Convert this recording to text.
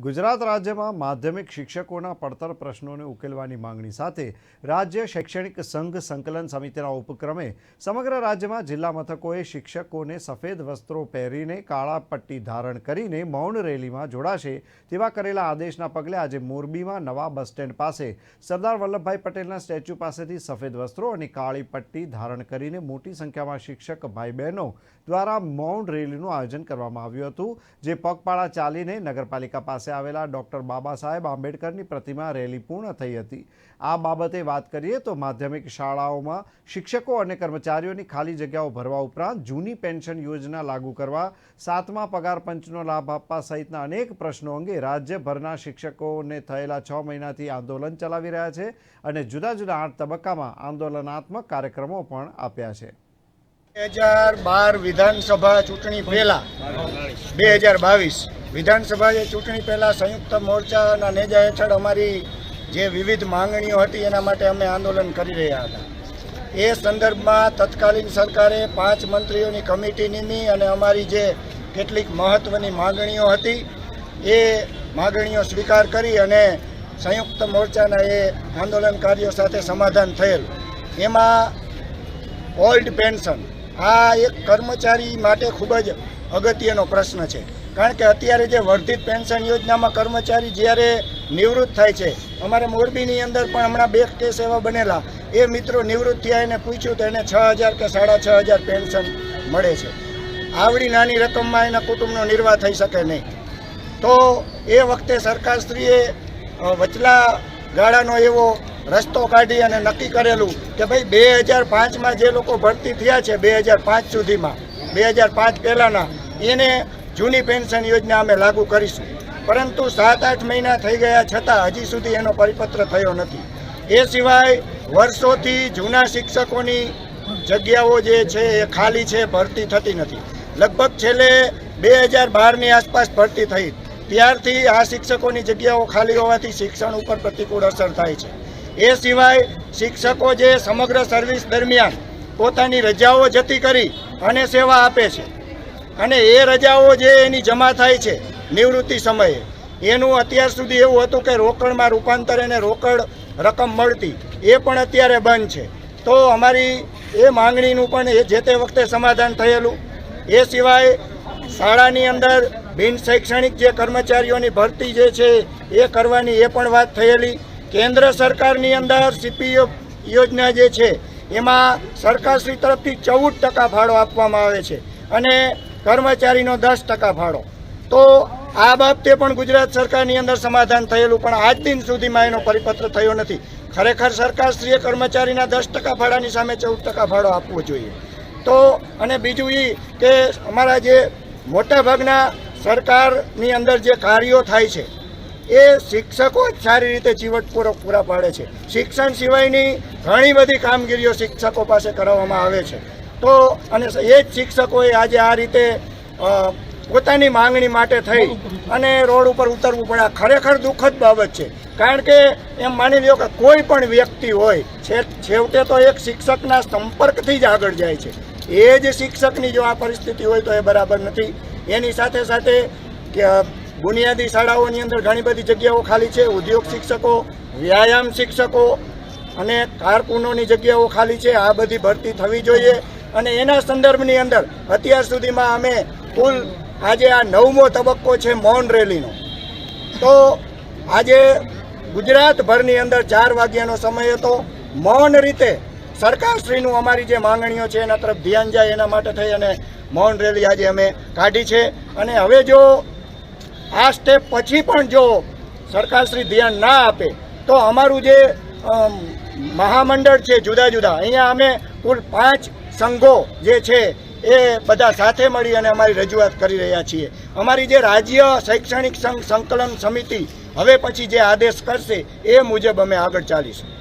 ગુજરાત રાજ્યમાં માધ્યમિક શિક્ષકોના પડતર પ્રશ્નોને ઉકેલવાની માંગણી સાથે રાજ્ય શૈક્ષણિક સંઘ સંકલન સમિતિના ઉપક્રમે સમગ્ર રાજ્યમાં જિલ્લા મથકોએ શિક્ષકોને સફેદ વસ્ત્રો પહેરીને કાળા પટ્ટી ધારણ કરીને મૌન રેલીમાં જોડાશે તેવા કરેલા આદેશના પગલે આજે મોરબીમાં નવા બસ સ્ટેન્ડ પાસે સરદાર વલ્લભભાઈ પટેલના સ્ટેચ્યુ પાસેથી સફેદ વસ્ત્રો અને કાળી પટ્ટી ધારણ કરીને મોટી સંખ્યામાં શિક્ષક ભાઈ બહેનો દ્વારા મૌન રેલીનું આયોજન કરવામાં આવ્યું હતું, જે પગપાળા ચાલીને નગરપાલિકા પાસે આવેલા ડૉક્ટર બાબા સાહેબ આંબેડકરની પ્રતિમા રેલી પૂર્ણ થઈ હતી. આ બાબતે વાત કરીએ તો માધ્યમિક શાળાઓમાં શિક્ષકો અને કર્મચારીઓની ખાલી જગ્યાઓ ભરવા ઉપરાંત જૂની પેન્શન યોજના લાગુ કરવા, સાતમા પગાર પંચનો લાભ આપવા સહિતના અનેક પ્રશ્નો અંગે રાજ્યભરના શિક્ષકોને થયેલા છ મહિનાથી આંદોલન ચલાવી રહ્યા છે અને જુદા જુદા આઠ તબક્કામાં આંદોલનાત્મક કાર્યક્રમો પણ આપ્યા છે. બે હજાર બાર વિધાનસભા ચૂંટણી પહેલા, બે હજાર બાવીસ વિધાનસભા ચૂંટણી પહેલાં સંયુક્ત મોરચાના નેજા હેઠળ અમારી જે વિવિધ માંગણીઓ હતી એના માટે અમે આંદોલન કરી રહ્યા હતા. એ સંદર્ભમાં તત્કાલીન સરકારે પાંચ મંત્રીઓની કમિટી નીમી અને અમારી જે કેટલીક મહત્વની માંગણીઓ હતી, એ માગણીઓ સ્વીકાર કરી અને સંયુક્ત મોરચાના એ આંદોલનકારીઓ સાથે સમાધાન થયેલ. એમાં ઓલ્ડ પેન્શન આ એક કર્મચારી માટે ખૂબ જ અગત્યનો પ્રશ્ન છે. કારણ કે અત્યારે જે વર્ધિત પેન્શન યોજનામાં કર્મચારી જ્યારે નિવૃત્ત થાય છે, અમારે મોરબીની અંદર પણ હમણાં બે કેસ એવા બનેલા. એ મિત્રો નિવૃત્ત થયા એને પૂછ્યું તો એને છ હજાર કે સાડા છ હજાર પેન્શન મળે છે. આવડી નાની રકમમાં એના કુટુંબનો નિર્વાહ થઈ શકે નહીં. તો એ વખતે સરકારશ્રીએ વચલા ગાળાનો એવો રસ્તો કાઢી અને નક્કી કરેલું કે ભાઈ બે હજાર પાંચમાં જે લોકો ભરતી થયા છે બે હજાર પાંચ સુધીમાં, બે હજાર પાંચ પહેલાંના, એને જૂની પેન્શન યોજના અમે લાગુ કરીશું. પરંતુ સાત આઠ મહિના થઈ ગયા છતાં હજી સુધી એનો પરિપત્ર થયો નથી. એ સિવાય વર્ષોથી જૂના શિક્ષકોની જગ્યાઓ જે છે એ ખાલી છે, ભરતી થતી નથી. લગભગ છેલ્લે બે હજાર બારની આસપાસ ભરતી થઈ. ત્યારથી આ શિક્ષકોની જગ્યાઓ ખાલી હોવાથી શિક્ષણ ઉપર પ્રતિકૂળ અસર થાય છે. એ સિવાય શિક્ષકો જે સમગ્ર સર્વિસ દરમિયાન પોતાની રજાઓ જતી કરી અને સેવા આપે છે. અને એ રજાઓ જે એની જમા થાય છે નિવૃત્તિ સમયે, એનું અત્યાર સુધી એવું હતું કે રોકડમાં રૂપાંતર એને રોકડ રકમ મળતી, એ પણ અત્યારે બંધ છે. તો અમારી એ માંગણીનું પણ એ જે તે વખતે સમાધાન થયેલું. એ સિવાય શાળાની અંદર બિન શૈક્ષણિક જે કર્મચારીઓની ભરતી જે છે એ કરવાની એ પણ વાત થયેલી. કેન્દ્ર સરકારની અંદર સીપી યોજના જે છે, એમાં સરકારશ્રી તરફથી ચૌદ ટકા ફાળો આપવામાં આવે છે અને કર્મચારીનો દસ ટકા ફાળો. તો આ બાબતે પણ ગુજરાત સરકારની અંદર સમાધાન થયેલું, પણ આજ દિન સુધીમાં એનો પરિપત્ર થયો નથી. ખરેખર સરકારશ્રીએ કર્મચારીના દસ ટકા ફાળાની સામે ચૌદ ટકા ફાળો આપવો જોઈએ. તો, અને બીજું એ કે અમારા જે મોટાભાગના સરકારની અંદર જે કાર્યો થાય છે એ શિક્ષકો જ સારી રીતે જીવટપૂર્વક પૂરા પાડે છે. શિક્ષણ સિવાયની ઘણી બધી કામગીરીઓ શિક્ષકો પાસે કરાવવામાં આવે છે. તો અને એ જ શિક્ષકોએ આજે આ રીતે પોતાની માંગણી માટે થઈ અને રોડ ઉપર ઉતરવું પડે. આ ખરેખર દુઃખદ બાબત છે. કારણ કે એમ માની લ્યો કે કોઈ પણ વ્યક્તિ હોય છેવટે તો એક શિક્ષકના સંપર્કથી જ આગળ જાય છે. એ જ શિક્ષકની જો આ પરિસ્થિતિ હોય તો એ બરાબર નથી. એની સાથે સાથે બુનિયાદી શાળાઓની અંદર ઘણી બધી જગ્યાઓ ખાલી છે, ઉદ્યોગ શિક્ષકો, વ્યાયામ શિક્ષકો અને કારકુનોની જગ્યાઓ ખાલી છે. આ બધી ભરતી થવી જોઈએ અને એના સંદર્ભની અંદર અત્યાર સુધીમાં અમે કુલ આજે આ નવમો તબક્કો છે મૌન રેલીનો. તો આજે ગુજરાતભરની અંદર ચાર વાગ્યાનો સમય હતો. મૌન રીતે સરકારશ્રીનું અમારી જે માંગણીઓ છે એના તરફ ધ્યાન જાય, એના માટે થઈ અને મૌન રેલી આજે અમે કાઢી છે. અને હવે જો આ સ્ટેપ પછી પણ જો સરકારશ્રી ધ્યાન ના આપે, તો અમારું જે મહામંડળ છે જુદા જુદા, અહીંયા અમે કુલ પાંચ સંઘો જે છે એ બધા સાથે મળી અને અમારી રજૂઆત કરી રહ્યા છીએ. અમારી જે રાજ્ય શૈક્ષણિક સંઘ સંકલન સમિતિ હવે પછી જે આદેશ કરશે, એ મુજબ અમે આગળ ચાલીશું.